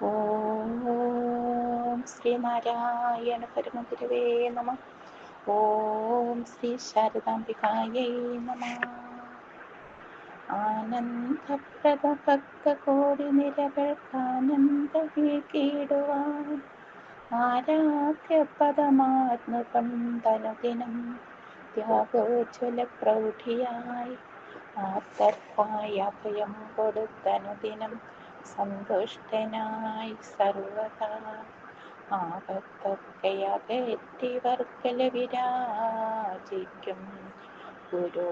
ഓം ശ്രീ ശ്രീനാരായണ പരമഗുരുവേ നമ. ഓം ശ്രീ ശാരദാംബികായൈ നമ. ആനന്ദപ്രദ ഭക്തകോടി നിരകൾക്കാനന്ദ കീടുവാൻ ആരാധ്യ പദമാത്മ കൊണ്ടനുദിനം ത്യാഗോജ്വല പ്രൗഢിയായി ആർത്തർക്കായ അഭയം കൊടുത്തനുദിനം സന്തുഷ്ടനായി സർവദാ ആപത്തൊക്കെയകറ്റിവർക്കല വിരാജിക്കും ഗുരു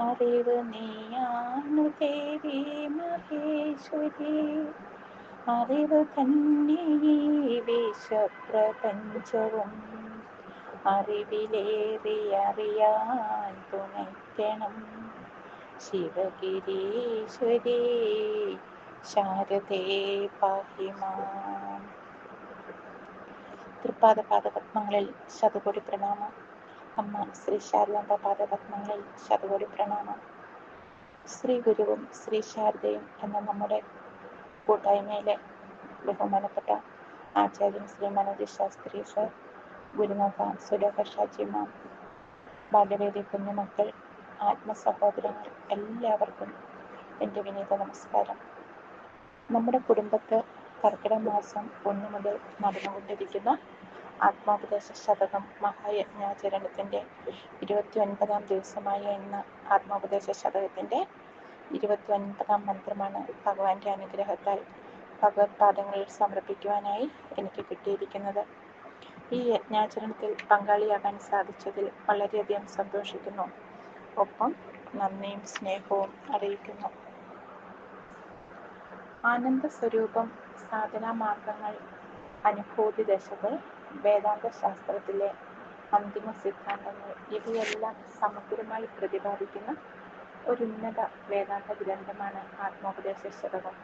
അറിവ് നീയാണു ദേവി മഹേശ്വരി. അറിവ് തന്നെ വിശ്വപ്രപഞ്ചവും. അറിവിലേറി അറിയാൻ തുണയ്ക്കണം. ശിവഗിരീശ്വരി ശാരദേ തൃപ്പാദ പാദപത്മങ്ങളിൽ ശതകോടി പ്രണാമം. അമ്മ ശ്രീ ശാരദാംബ പാദപത്മങ്ങളിൽ ശതകോടി പ്രണാമം. ശ്രീ ഗുരുവും ശ്രീ ശാരദയും എന്ന നമ്മുടെ കൂട്ടായ്മയിലെ ബഹുമാനപ്പെട്ട ആചാര്യൻ ശ്രീ മനോജ് ശാസ്ത്രി സർ ഗുരുനാഥ സുരേഖ ഷാജിമാം ബാലവേദി കുഞ്ഞുമക്കൾ ആത്മസഹോദരങ്ങൾ എല്ലാവർക്കും എന്റെ വിനീത നമസ്കാരം. നമ്മുടെ കുടുംബത്ത് കർക്കിടക മാസം ഒന്ന് മുതൽ നടന്നുകൊണ്ടിരിക്കുന്ന ആത്മോപദേശ ശതകം മഹായജ്ഞാചരണത്തിന്റെ ഇരുപത്തി ഒൻപതാം ദിവസമായ ഇന്ന് ആത്മോപദേശ ശതകത്തിന്റെ ഇരുപത്തി ഒൻപതാം മന്ത്രമാണ് ഭഗവാന്റെ അനുഗ്രഹത്താൽ ഭഗവത് പാദങ്ങളിൽ സമർപ്പിക്കുവാനായി എനിക്ക് കിട്ടിയിരിക്കുന്നത്. ഈ യജ്ഞാചരണത്തിൽ പങ്കാളിയാകാൻ സാധിച്ചതിൽ വളരെയധികം സന്തോഷിക്കുന്നു. ഒപ്പം നന്ദിയും സ്നേഹവും അറിയിക്കുന്നു. ആനന്ദ സ്വരൂപം സാധനാ മാർഗങ്ങൾ അനുഭൂതി ദശകൾ വേദാന്ത ശാസ്ത്രത്തിലെ അന്തിമ സിദ്ധാന്തങ്ങൾ ഇവയെല്ലാം സമഗ്രമായി പ്രതിപാദിക്കുന്ന ഒരു ഉന്നത വേദാന്ത ഗ്രന്ഥമാണ് ആത്മോപദേശ ശതകം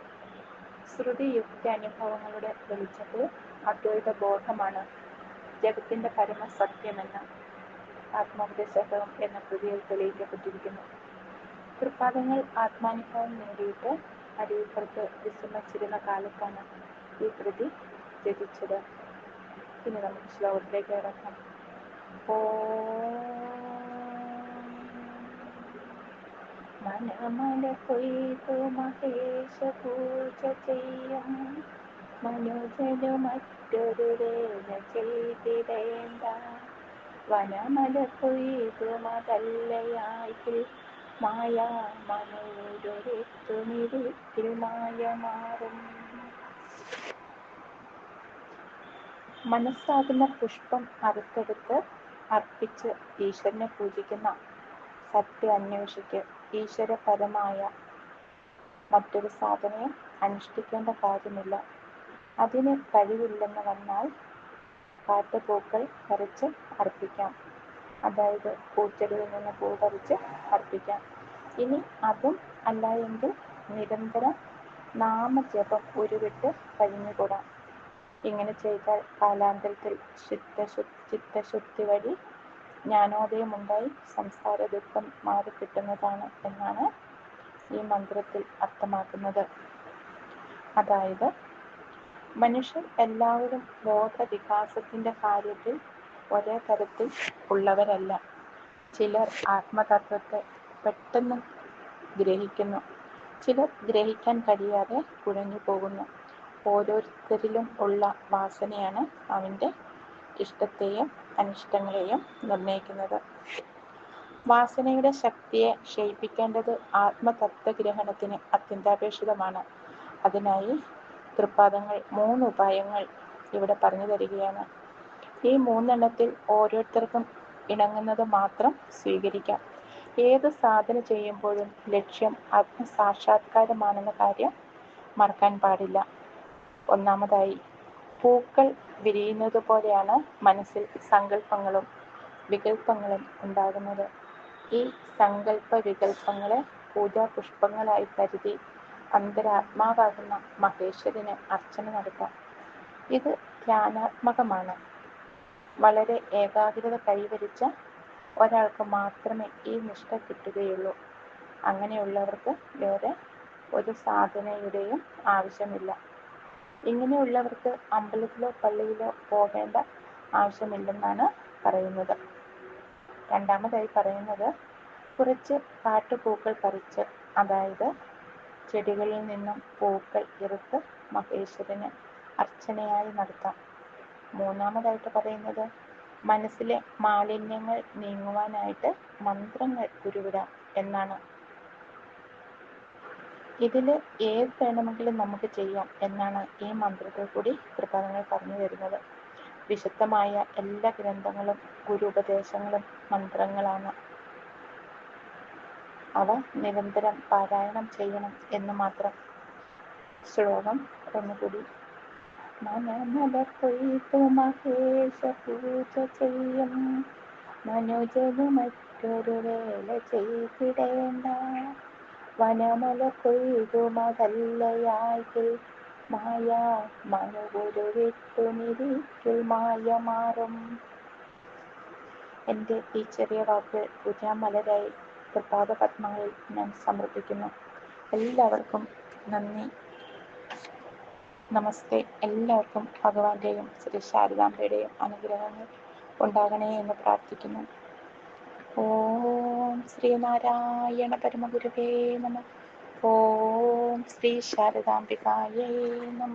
ശ്രുതി യുക്തി അനുഭവങ്ങളുടെ വെളിച്ചത്തിൽ അദ്വൈത ബോധമാണ് ജഗത്തിന്റെ പരമസത്യമെന്ന് ആത്മോപദേശകം എന്ന കൃതിയിൽ തെളിയിക്കപ്പെട്ടിരിക്കുന്നു തൃപ്പാദങ്ങൾ ആത്മാനുഭവം നേടിയിട്ട് അടിയപ്പുറത്ത് വിശ്രമിച്ചിരുന്ന കാലത്താണ് ഈ കൃതി രചിച്ചത് ഇനി നമുക്ക് ശ്ലോകത്തിലേക്ക് കിടക്കാം. ഓ മനമല കൊയ്തു മഹേശ പൂജ ചെയ്യാം മനുജനു മറ്റൊരു വേല ചെയ്തിടേണ്ട. വനമല കൊയ്തു മതല്ലയായി മായ മനോരൊരെത്തുമിരിത്തിൽ മായ മാറും. മനസ്സാകുന്ന പുഷ്പം അറുത്തെടുത്ത് അർപ്പിച്ച് ഈശ്വരനെ പൂജിക്കുന്ന സത്യ അന്വേഷിക്ക്. ഈശ്വരപരമായ മറ്റൊരു സാധനയും അനുഷ്ഠിക്കേണ്ട കാര്യമില്ല. അതിന് കഴിവില്ലെന്ന് വന്നാൽ കാട്ടുപൂക്കൾ പറിച്ച് അർപ്പിക്കാം. അതായത് പൂച്ചെടിയിൽ നിന്ന് പൂ പറിച്ച് അർപ്പിക്കാം. ഇനി അതും അല്ല എങ്കിൽ നിരന്തരം നാമജപം ഉരുവിട്ട് കഴിഞ്ഞുകൂടാം. ഇങ്ങനെ ചെയ്താൽ കാലാന്തരത്തിൽ ചിത്തശു ചിത്തശുദ്ധി വഴി ജ്ഞാനോദയമുണ്ടായി സംസാര ദുഃഖം മാറി കിട്ടുന്നതാണ് എന്നാണ് ഈ മന്ത്രത്തിൽ അർത്ഥമാക്കുന്നത്. അതായത് മനുഷ്യർ എല്ലാവരും ബോധവികാസത്തിന്റെ കാര്യത്തിൽ ഒരേ തരത്തിൽ ഉള്ളവരല്ല. ചിലർ ആത്മതത്വത്തെ പെട്ടെന്ന് ഗ്രഹിക്കുന്നു. ചിലർ ഗ്രഹിക്കാൻ കഴിയാതെ കുഴഞ്ഞു പോകുന്നു. ഓരോരുത്തരിലും ഉള്ള വാസനയാണ് അവന്റെ ഇഷ്ടത്തെയും അനിഷ്ടങ്ങളെയും നിർണയിക്കുന്നത്. വാസനയുടെ ശക്തിയെ ക്ഷയിപ്പിക്കേണ്ടത് ആത്മതത്വഗ്രഹണത്തിന് അത്യന്താപേക്ഷിതമാണ്. അതിനായി തൃപ്പാദങ്ങൾ മൂന്ന് ഉപായങ്ങൾ ഇവിടെ പറഞ്ഞു തരികയാണ്. ഈ മൂന്നെണ്ണത്തിൽ ഓരോരുത്തർക്കും ഇണങ്ങുന്നത് മാത്രം സ്വീകരിക്കാം. ഏത് സാധന ചെയ്യുമ്പോഴും ലക്ഷ്യം ആത്മസാക്ഷാത്കാരമാണെന്ന കാര്യം മറക്കാൻ പാടില്ല. ഒന്നാമതായി പൂക്കൾ വിരിയുന്നത് പോലെയാണ് മനസ്സിൽ സങ്കല്പങ്ങളും വികല്പങ്ങളും ഉണ്ടാകുന്നത്. ഈ സങ്കല്പ വികല്പങ്ങളെ പൂജാ പുഷ്പങ്ങളായി കരുതി അന്തരാത്മാവാകുന്ന മഹേശ്വരന് അർച്ചന നടത്താം ഇത് ധ്യാനാത്മകമാണ്. വളരെ ഏകാഗ്രത കൈവരിച്ച ഒരാൾക്ക് മാത്രമേ ഈ നിഷ്ഠ കിട്ടുകയുള്ളൂ. അങ്ങനെയുള്ളവർക്ക് വേറെ ഒരു സാധനയുടെയും ആവശ്യമില്ല. ഇങ്ങനെയുള്ളവർക്ക് അമ്പലത്തിലോ പള്ളിയിലോ പോകേണ്ട ആവശ്യമില്ലെന്നാണ് പറയുന്നത്. രണ്ടാമതായി പറയുന്നത് കുറച്ച് കാട്ടുപൂക്കൾ പറിച്ച് അതായത് ചെടികളിൽ നിന്നും പൂക്കൾ ഇറുത്ത് മഹേശ്വരന് അർച്ചനയായി നടത്താം. മൂന്നാമതായിട്ട് പറയുന്നത് മനസ്സിലെ മാലിന്യങ്ങൾ നീങ്ങുവാനായിട്ട് മന്ത്രങ്ങൾ ഉരുവിടാം എന്നാണ്. ഇതിൽ ഏത് വേണമെങ്കിലും നമുക്ക് ചെയ്യാം എന്നാണ് ഈ മന്ത്രത്തിൽ കൂടി കൃപാതങ്ങൾ പറഞ്ഞു തരുന്നത്. വിശുദ്ധമായ എല്ലാ ഗ്രന്ഥങ്ങളും ഗുരു ഉപദേശങ്ങളും മന്ത്രങ്ങളാണ്. അവ നിരന്തരം പാരായണം ചെയ്യണം എന്ന് മാത്രം. ശ്ലോകം ഒന്നുകൂടി. മനമല കൊയ്തു മഹേശ പൂജ ചെയ്യും. മനുജനു മറ്റൊരു വേല ചെയ്തിടേണ്ട. വനമല കൊയ്തു മതല്ലയായിൽ മായ മനുപൊരു വിട്ടുനിരിക്കിൽ മായ മാറും. എന്റെ ഈ ചെറിയ വാക്കുകൾ പൂജാമലരായി പ്രഭാത പത്മങ്ങളിൽ ഞാൻ സമർപ്പിക്കുന്നു. എല്ലാവർക്കും നന്ദി. നമസ്തേ. എല്ലാവർക്കും ഭഗവാന്റെയും ശ്രീ ശാരദാംബയുടെയും അനുഗ്രഹങ്ങൾ ഉണ്ടാകണേ എന്ന് പ്രാർത്ഥിക്കുന്നു. ഓം ശ്രീനാരായണ പരമഗുരുവേ നമ. ഓം ശ്രീ ശാരദാംബികായേ നമ.